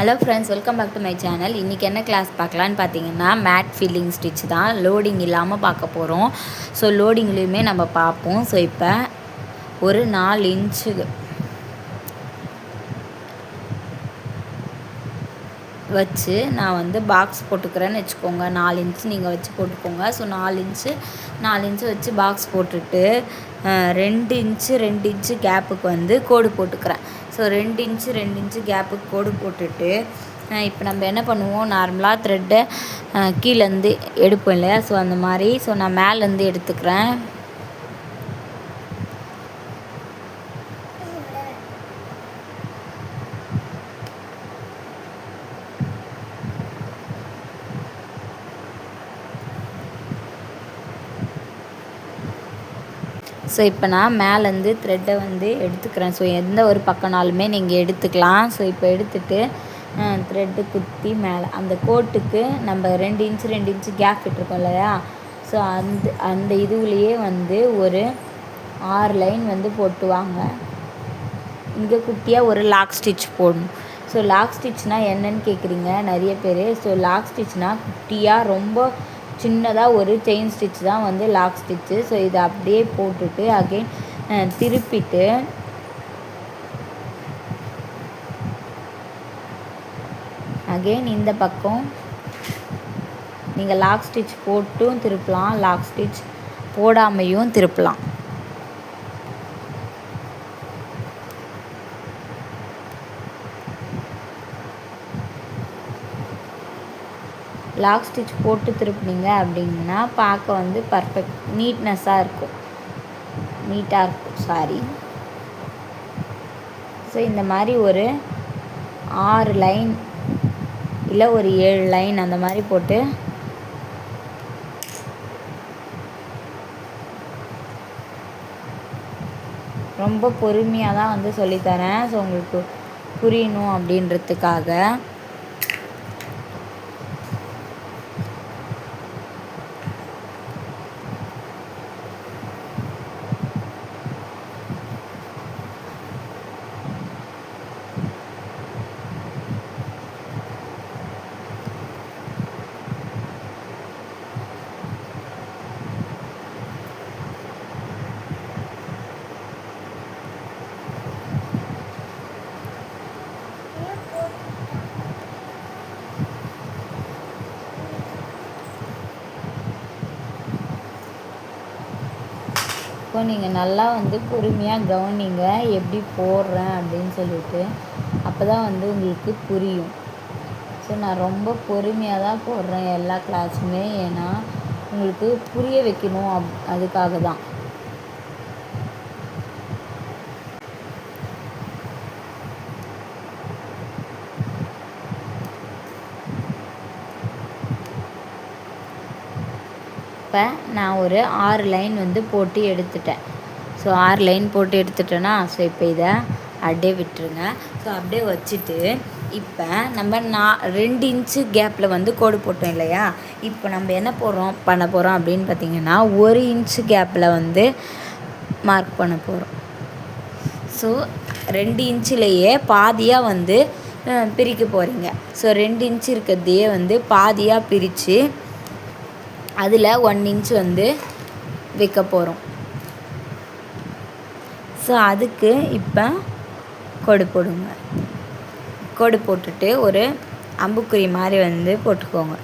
Hello friends welcome back to my channel இன்றைக்கி என்ன class பார்க்கலான்னு பார்த்தீங்கன்னா மேட் ஃபில்லிங் ஸ்டிச் தான். லோடிங் இல்லாமல் பார்க்க போகிறோம் ஸோ லோடிங்லேயுமே நம்ம பார்ப்போம். ஸோ இப்போ ஒரு நாலு இன்ச்சு வச்சு நான் வந்து பாக்ஸ் போட்டுக்கிறேன்னு வச்சுக்கோங்க. நாலு இன்ச்சு நீங்கள் வச்சு போட்டுக்கோங்க. ஸோ நாலு இன்ச்சு நாலு இன்ச்சு வச்சு பாக்ஸ் போட்டுட்டு ரெண்டு இன்ச்சு ரெண்டு இன்ச்சு கேப்புக்கு வந்து கோடு போட்டுக்கிறேன். ஸோ ரெண்டு இன்ச்சு ரெண்டு இன்ச்சு கேப்புக்கு கோடு போட்டுட்டு இப்போ நம்ம என்ன பண்ணுவோம்? நார்மலாக த்ரெட்டை கீழேருந்து எடுப்போம் இல்லையா? ஸோ அந்த மாதிரி. ஸோ நான் மேலேருந்து எடுத்துக்கிறேன். ஸோ இப்போ நான் மேலேருந்து த்ரெட்டை வந்து எடுத்துக்கிறேன். ஸோ எந்த ஒரு பக்கம்னாலுமே நீங்கள் எடுத்துக்கலாம். ஸோ இப்போ எடுத்துட்டு த்ரெட்டு குத்தி மேலே அந்த கோட்டுக்கு நம்ம ரெண்டு இன்ச்சு ரெண்டு இன்ச்சு கேப் விட்டுருக்கோம் இல்லையா? ஸோ அந்த அந்த இதுவுலேயே வந்து ஒரு ஆறு லைன் வந்து போட்டுவாங்க. இங்கே குட்டியாக ஒரு லாக் ஸ்டிச் போடணும். ஸோ லாக் ஸ்டிச்னால் என்னன்னு கேட்குறீங்க நிறைய பேர். ஸோ லாக் ஸ்டிச்னால் குட்டியாக ரொம்ப சின்னதாக ஒரு செயின் ஸ்டிச் தான் வந்து லாக் ஸ்டிச்சு ஸோ இதை அப்படியே போட்டுட்டு அகைன் திருப்பிட்டு அகைன் இந்த பக்கம் நீங்கள் லாக் ஸ்டிச் போட்டும் திருப்பலாம். லாக் ஸ்டிச் போடாமையும் திருப்பலாம். லாக் ஸ்டிச் போட்டு திருப்பினீங்க அப்படின்னா பார்க்க வந்து பர்ஃபெக்ட் நீட்னஸ்ஸாக இருக்கும். நீட்டாக இருக்கும் சாரி ஸோ இந்த மாதிரி ஒரு ஆறு லைன் இல்லை ஒரு ஏழு லைன் அந்த மாதிரி போட்டு ரொம்ப பொறுமையாக தான் வந்து சொல்லித்தரேன். ஸோ உங்களுக்கு புரியணும் அப்படின்றதுக்காக. இப்போ நீங்கள் நல்லா வந்து பொறுமையாக கவனிங்க எப்படி போடுறேன் அப்படின்னு சொல்லிட்டு அப்போ தான் வந்து உங்களுக்கு புரியும். ஸோ நான் ரொம்ப பொறுமையாக தான் போடுறேன் எல்லா கிளாஸுமே ஏன்னா உங்களுக்கு புரிய வைக்கணும் அப் அதுக்காக தான் அப்போ நான் ஒரு ஆறு லைன் வந்து போட்டு எடுத்துட்டேன். ஸோ ஆறு லைன் போட்டு எடுத்துட்டேன்னா ஸோ இப்போ இதை அப்படியே விட்டுருங்க. ஸோ அப்படியே வச்சுட்டு இப்போ நம்ம நான் ரெண்டு இன்ச்சு கேப்பில் வந்து கோடு போட்டோம் இல்லையா? இப்போ நம்ம என்ன போடுறோம் பண்ண போகிறோம் அப்படின்னு பார்த்தீங்கன்னா ஒரு இன்ச்சு கேப்பில் வந்து மார்க் பண்ண போகிறோம் ஸோ ரெண்டு இன்ச்சிலேயே பாதியாக வந்து பிரிக்க போகிறீங்க ஸோ ரெண்டு இன்ச்சு இருக்கிறதையே வந்து பாதியாக பிரித்து அதில் ஒன் இன்ச் வந்து வைக்க போகிறோம் ஸோ அதுக்கு இப்போ கொடு போடுங்க. கொடு போட்டுட்டு ஒரு அம்புக்குறி மாதிரி வந்து போட்டுக்கோங்க.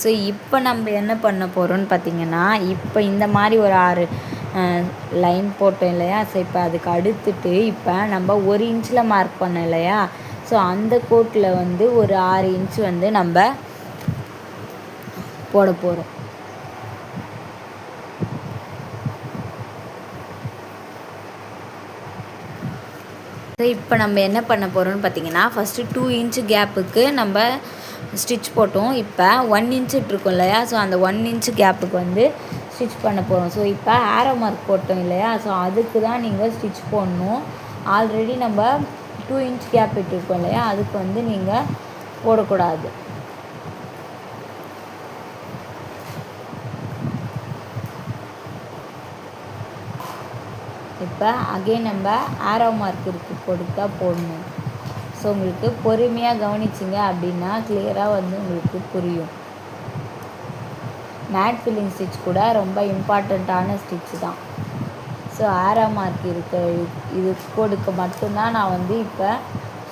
ஸோ இப்போ நம்ம என்ன பண்ண போகிறோம்னு பார்த்தீங்கன்னா இப்போ இந்த மாதிரி ஒரு ஆறு லைன் போட்டோம் இல்லையா? ஸோ இப்போ அதுக்கு அடுத்துட்டு இப்போ நம்ம ஒரு இன்ச்சில் மார்க் பண்ணோம் இல்லையா? ஸோ அந்த கோட்டில் வந்து ஒரு ஆறு இன்ச் வந்து நம்ம போட போகிறோம் ஸோ இப்போ நம்ம என்ன பண்ண போகிறோம்னு பார்த்தீங்கன்னா ஃபஸ்ட்டு டூ இன்ச்சு கேப்புக்கு நம்ம ஸ்டிச் போட்டோம். இப்போ ஒன் இன்ச் இருக்கும் இல்லையா? ஸோ அந்த ஒன் இன்ச் கேப்புக்கு வந்து ஸ்டிச் பண்ண போகிறோம் ஸோ இப்போ ஆரோ மார்க் போட்டோம் இல்லையா? ஸோ அதுக்கு தான் நீங்கள் ஸ்டிச் போடணும். ஆல்ரெடி நம்ம டூ இன்ச் கேப் விட்டுருக்கோம் இல்லையா? அதுக்கு வந்து நீங்கள் போடக்கூடாது. இப்போ அகைன் நம்ம ஆரோ மார்க் இருக்கு. கொடுத்தா போடணும். ஸோ உங்களுக்கு பொறுமையாக கவனிச்சிங்க அப்படின்னா கிளியராக வந்து உங்களுக்கு புரியும். மேட் ஃபில்லிங் ஸ்டிச் கூட ரொம்ப இம்பார்ட்டண்ட்டான ஸ்டிச் தான். ஸோ ஆரோ மார்க் இருக்க. இது கொடுக்க மட்டும்தான் நான் வந்து இப்போ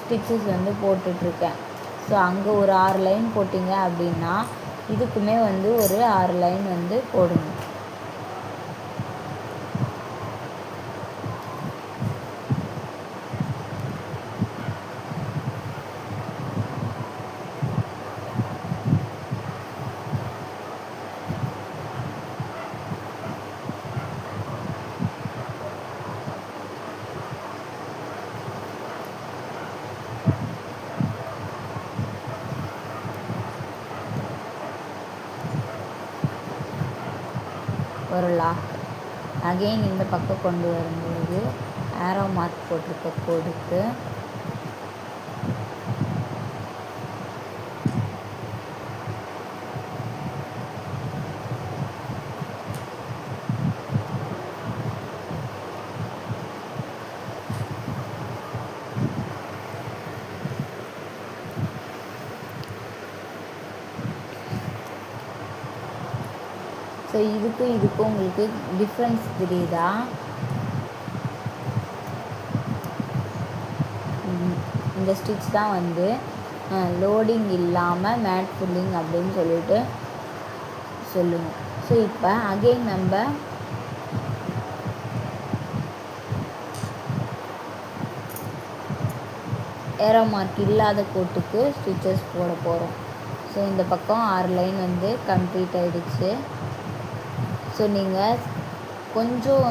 ஸ்டிச்சஸ் வந்து போட்டுட்ருக்கேன். ஸோ அங்கே ஒரு ஆறு லைன் போட்டிங்க அப்படின்னா இதுக்குமே வந்து ஒரு ஆறு லைன் வந்து போடணும். ஒரு லாக் அகெயின் இந்த பக்கம் கொண்டு வரும்போது ஆரோ மார்க் போட்டிருக்க கோடுக்கு ஸோ இதுக்கும் இதுக்கும் உங்களுக்கு டிஃப்ரென்ஸ் தெரியுதா? இந்த ஸ்டிச் தான் வந்து லோடிங் இல்லாமல் மேட் ஃபுல்லிங் அப்படின்னு சொல்லிட்டு சொல்லுவோம் ஸோ இப்போ அகெயின் நம்ம ஏரோ மார்க் இல்லாத கோட்டுக்கு ஸ்டிச்சஸ் போட போகிறோம் ஸோ இந்த பக்கம் ஆறு லைன் வந்து கம்ப்ளீட் ஆகிடுச்சு ஸோ நீங்கள் கொஞ்சம்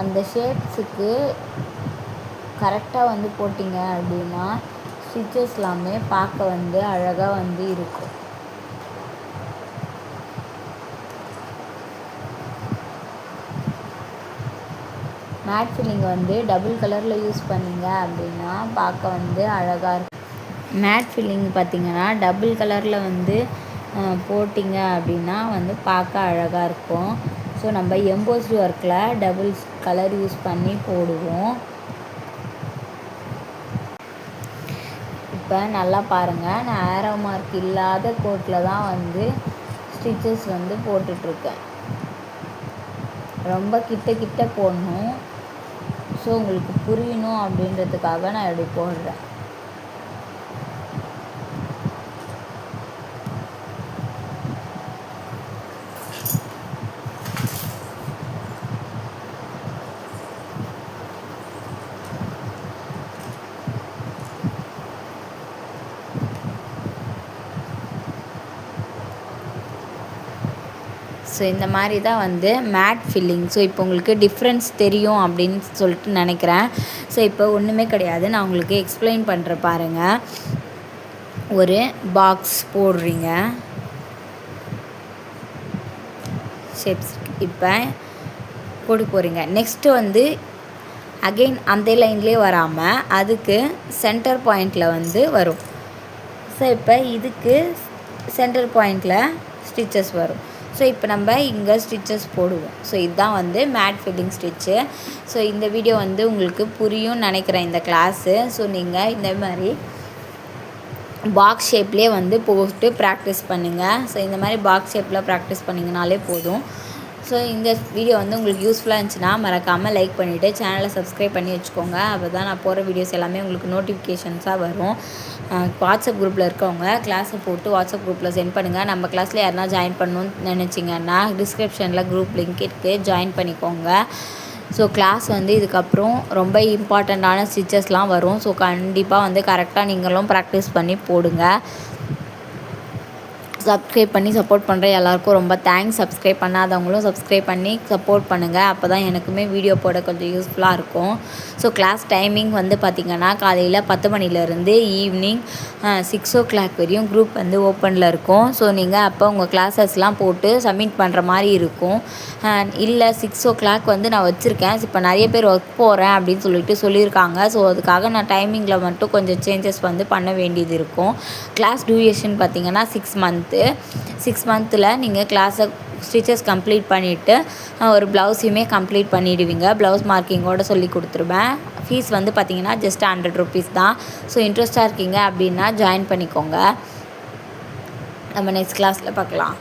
அந்த ஷேப்ஸுக்கு கரெக்டாக வந்து போட்டிங்க அப்படின்னா ஸ்டிச்சஸ் எல்லாமே பார்க்க வந்து அழகாக வந்து இருக்கும். மேட் ஃபில்லிங் வந்து டபுள் கலரில் யூஸ் பண்ணீங்க அப்படின்னா பார்க்க வந்து அழகாக இருக்கும். மேட் ஃபில்லிங் பார்த்தீங்கன்னா டபுள் கலரில் வந்து போட்டிங்க அப்படின்னா வந்து பார்க்க அழகாக இருக்கும். ஸோ நம்ம எம்போஸ்டு ஒர்க்கில் டபுள் கலர் யூஸ் பண்ணி போடுவோம். இப்போ நல்லா பாருங்கள் நான் ஆரோ மார்க் இல்லாத கோட்டில் தான் வந்து ஸ்டிச்சஸ் வந்து போட்டுட்ருக்கேன். ரொம்ப கிட்ட கிட்ட போடணும். ஸோ உங்களுக்கு புரியணும் அப்படின்றதுக்காக நான் இப்படி போடுறேன். ஸோ இந்த மாதிரி தான் வந்து மேட் ஃபில்லிங் ஸோ இப்போ உங்களுக்கு டிஃப்ரென்ஸ் தெரியும் அப்படின்னு சொல்லிட்டு நினைக்கிறேன். ஸோ இப்போ ஒன்றுமே கிடையாது. நான் உங்களுக்கு எக்ஸ்பிளைன் பண்ணுற பாருங்கள் ஒரு பாக்ஸ் போடுறீங்க. ஷேப்ஸ் இப்போ போட்டு போகிறீங்க நெக்ஸ்ட்டு வந்து அகெயின் அந்த லைன்லேயே வராமல் அதுக்கு சென்டர் பாயிண்டில் வந்து வரும். ஸோ இப்போ இதுக்கு சென்டர் பாயிண்டில் ஸ்டிச்சஸ் வரும். ஸோ இப்போ நம்ம இங்கே ஸ்டிச்சஸ் போடுவோம். ஸோ இதுதான் வந்து மேட் ஃபில்லிங் ஸ்டிச்சு ஸோ இந்த வீடியோ வந்து உங்களுக்கு புரியும் நினைக்கிறேன் இந்த கிளாஸு ஸோ நீங்கள் இந்த மாதிரி பாக்ஸ் ஷேப்லேயே வந்து போட்டு ப்ராக்டிஸ் பண்ணுங்கள் ஸோ இந்த மாதிரி பாக்ஸ் ஷேப்பில் ப்ராக்டிஸ் பண்ணிங்கனாலே போதும். ஸோ இந்த வீடியோ வந்து உங்களுக்கு யூஸ்ஃபுல்லாக இருந்துச்சுன்னா மறக்காமல் லைக் பண்ணிவிட்டு சேனலை சப்ஸ்கிரைப் பண்ணி வச்சுக்கோங்க. அப்போ தான் நான் போகிற வீடியோஸ் எல்லாமே உங்களுக்கு நோட்டிஃபிகேஷன்ஸாக வரும். வாட்ஸ்அப் குரூப்பில் இருக்கவங்க கிளாஸை போட்டு வாட்ஸ்அப் குரூப்பில் சென்ட் பண்ணுங்கள் நம்ம கிளாஸில் யாருனா ஜாயின் பண்ணணும்னு நினச்சிங்கன்னா டிஸ்கிரிப்ஷனில் குரூப் லிங்க் இருக்குது ஜாயின் பண்ணிக்கோங்க. ஸோ கிளாஸ் வந்து இதுக்கப்புறம் ரொம்ப இம்பார்ட்டண்ட்டான ஸ்டிச்சஸ்லாம் வரும். ஸோ கண்டிப்பாக வந்து கரெக்டாக நீங்களும் ப்ராக்டிஸ் பண்ணி போடுங்க. சப்ஸ்கிரைப் பண்ணி சப்போர்ட் பண்ணுற எல்லாருக்கும் ரொம்ப தேங்க்ஸ் சப்ஸ்கிரைப் பண்ணாதவங்களும் சப்ஸ்கிரைப் பண்ணி சப்போர்ட் பண்ணுங்கள் அப்போ தான் எனக்குமே வீடியோ போட கொஞ்சம் யூஸ்ஃபுல்லாக இருக்கும். ஸோ கிளாஸ் டைமிங் வந்து பார்த்திங்கன்னா காலையில் பத்து மணிலேருந்து ஈவினிங் சிக்ஸ் ஓ கிளாக் வரையும் குரூப் வந்து ஓப்பனில் இருக்கும். ஸோ நீங்கள் அப்போ உங்கள் கிளாஸஸ்லாம் போட்டு சப்மிட் பண்ணுற மாதிரி இருக்கும். இல்லை சிக்ஸ் ஓ கிளாக் வந்து நான் வச்சுருக்கேன். இப்போ நிறைய பேர் ஒர்க் போகிறேன் அப்படின்னு சொல்லிட்டு சொல்லியிருக்காங்க. ஸோ அதுக்காக நான் டைமிங்கில் மட்டும் கொஞ்சம் சேஞ்சஸ் வந்து பண்ண வேண்டியது இருக்கும். கிளாஸ் டியூரேஷன் பார்த்தீங்கன்னா சிக்ஸ் மந்த் பார்த்து சிக்ஸ் மந்த்தில் நீங்கள் கிளாஸை ஸ்டிச்சஸ் கம்ப்ளீட் பண்ணிவிட்டு ஒரு ப்ளவுஸையுமே கம்ப்ளீட் பண்ணிவிடுவீங்க ப்ளவுஸ் மார்க்கிங்கோடு சொல்லி கொடுத்துருவேன். ஃபீஸ் வந்து பார்த்திங்கன்னா ஜஸ்ட் ஹண்ட்ரட் ருபீஸ் தான். ஸோ இன்ட்ரெஸ்ட்டாக இருக்கீங்க அப்படின்னா ஜாயின் பண்ணிக்கோங்க. நம்ம நெக்ஸ்ட் கிளாஸில் பார்க்கலாம்.